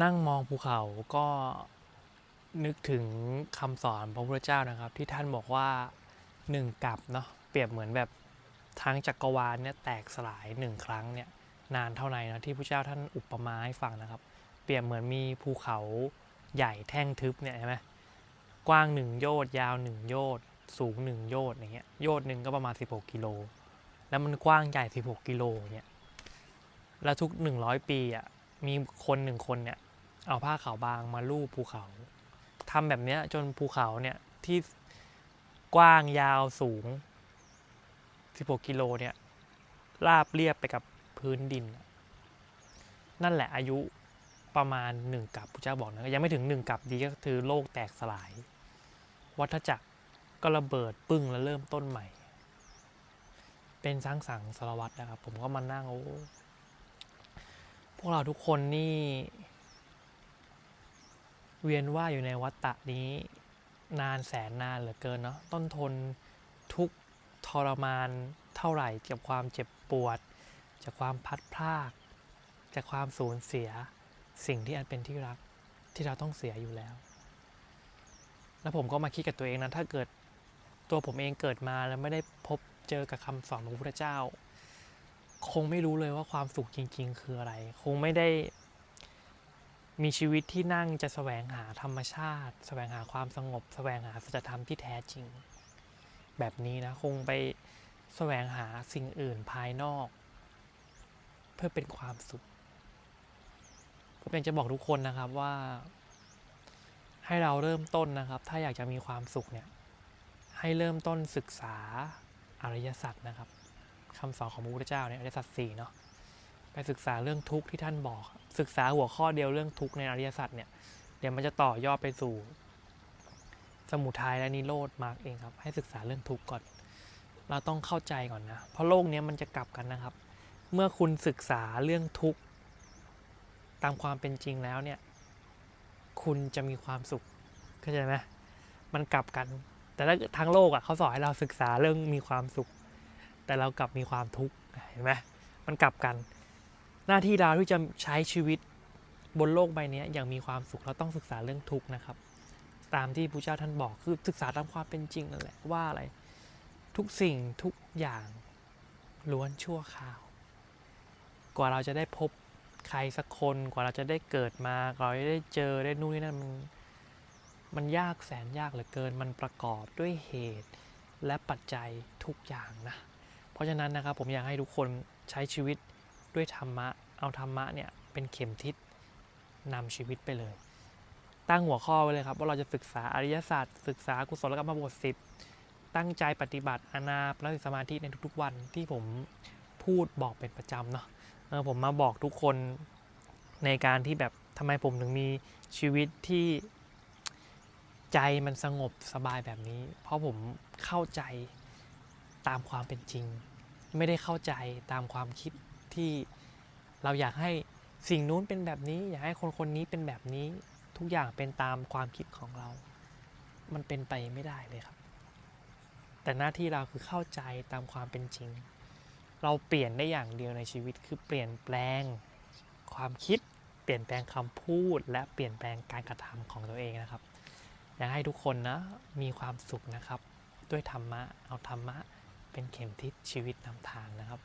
นั่งมองภูเขาก็นึกถึงคำสอนพระพุทธเจ้านะครับ ที่ท่านบอกว่าหนึ่งกับเนาะเปรียบเหมือนแบบทั้งจักรวาลเนี่ยแตกสลายหนึ่งครั้งเนี่ยนานเท่าไหร่นะที่พระเจ้าท่านอุปมาให้ฟังนะครับ เปรียบเหมือนมีภูเขาใหญ่แท่งทึบเนี่ยใช่ไหมกว้างหนึ่งโยชน์ยาวหนึ่งโยชน์สูงหนึ่งโยชน์อย่างเงี้ยโยชน์หนึ่งก็ประมาณ 16 กิโล แล้วมันกว้างใหญ่ 16 กิโลเนี่ยแล้วทุก 100 ปีอะ มีคนหนึ่งคนเนี่ยเอาผ้าขาวบางมาลูบภูเขาทำแบบเนี้ยจนภูเขาเนี่ยที่กว้างยาวสูง 16 กิโลเนี่ยราบเรียบไปกับพื้นดิน นั่นแหละอายุประมาณหนึ่งกับพระเจ้าบอกนะยังไม่ถึงหนึ่งกับดีก็คือโลกแตกสลาย วัฏจักรก็ระเบิดปึ้งแล้วเริ่มต้นใหม่ เป็นสร้างสังสารวัตรนะครับ ผมก็มานั่งโอ้ วกเราทุกคนนี่ เวียนว่าอยู่ในวัฏฏะนี้ นานแสนนานเหลือเกินเนาะต้นทนทุกทรมานเท่าไหร่กับความเจ็บปวด จากความพัดพรากจากความสูญเสียสิ่งที่อันเป็นที่รักที่เราต้องเสียอยู่แล้ว แล้วผมก็มาคิดกับตัวเองนะถ้าเกิดตัวผมเองเกิดมาแล้วไม่ได้พบเจอกับคำสอนของพระพุทธเจ้า คงไม่รู้เลยว่าความสุขจริง ๆ คืออะไร คงไม่ได้ มีชีวิตที่นั่งจะแสวงหาธรรมชาติ แสวงหาความสงบ แสวงหาสัจธรรมที่แท้จริง แบบนี้นะ คงไปแสวงหาสิ่งอื่นภายนอก เพื่อเป็นความสุขผมอยากจะบอกทุกคนนะครับว่า ให้เราเริ่มต้นนะครับ ถ้าอยากจะมีความสุขเนี่ย ให้เริ่มต้นศึกษาอริยสัจนะครับ คำสอนของพระพุทธเจ้าเนี่ยอริยสัจสี่เนาะไปศึกษาเรื่องทุกข์ที่ท่านบอก ศึกษาหัวข้อเดียวเรื่องทุกข์ในอริยสัจเนี่ยเดี๋ยวมันจะต่อยอดไปสู่ สมุทัยและนิโรธมรรคเองครับ ให้ศึกษาเรื่องทุกข์ก่อน เราต้องเข้าใจก่อนนะ เพราะโลกนี้มันจะกลับกันนะครับ เมื่อคุณศึกษาเรื่องทุกข์ตามความเป็นจริงแล้วเนี่ย คุณจะมีความสุขเข้าใจไหมมันกลับกัน แต่ถ้าทั้งโลกอะเขาสอนให้เราศึกษาเรื่องมีความสุข แต่เรากลับมีความทุกข์เห็นไหมมันกลับกัน หน้าที่เราที่จะใช้ชีวิตบนโลกใบนี้อย่างมีความสุขเราต้องศึกษาเรื่องทุกข์นะครับ ตามที่พระเจ้าท่านบอกคือศึกษาตามความเป็นจริงนั่นแหละว่าอะไร ทุกสิ่งทุกอย่างล้วนชั่วคราว กว่าเราจะได้พบใครสักคนกว่าเราจะได้เกิดมากว่าเราจะได้เจอได้นู่นนี่นั่นมันมันยากแสนยากเหลือเกิน มันประกอบด้วยเหตุและปัจจัยทุกอย่างนะ เพราะฉะนั้นนะครับผมอยากให้ทุกคนใช้ชีวิตด้วยธรรมะ เอาธรรมะเนี่ยเป็นเข็มทิศนำชีวิตไปเลย ตั้งหัวข้อไว้เลยครับ ว่าเราจะศึกษาอริยศาสตร์ ศึกษากุศลกรรมบทสิบตั้งใจปฏิบัติอานาปนสมาธิในทุกๆวันที่ผมพูดบอกเป็นประจำเนาะผมมาบอกทุกคนในการที่แบบทำไมผมถึงมีชีวิตที่ใจมันสงบสบายแบบนี้ เพราะผมเข้าใจ ตามความเป็นจริง ไม่ได้เข้าใจตามความคิดที่เราอยากให้สิ่งนู้นเป็นแบบนี้ อยากให้คนคนนี้เป็นแบบนี้ทุกอย่างเป็นตามความคิดของเรา มันเป็นไปไม่ได้เลยครับ แต่หน้าที่เราคือเข้าใจตามความเป็นจริง เราเปลี่ยนได้อย่างเดียวในชีวิตคือเปลี่ยนแปลงความคิด เปลี่ยนแปลงคำพูด และเปลี่ยนแปลงการกระทำของตัวเองนะครับ อยากให้ทุกคนนะมีความสุขนะครับ ด้วยธรรมะเอาธรรมะ เป็นเข็มทิศชีวิตนำทางนะครับ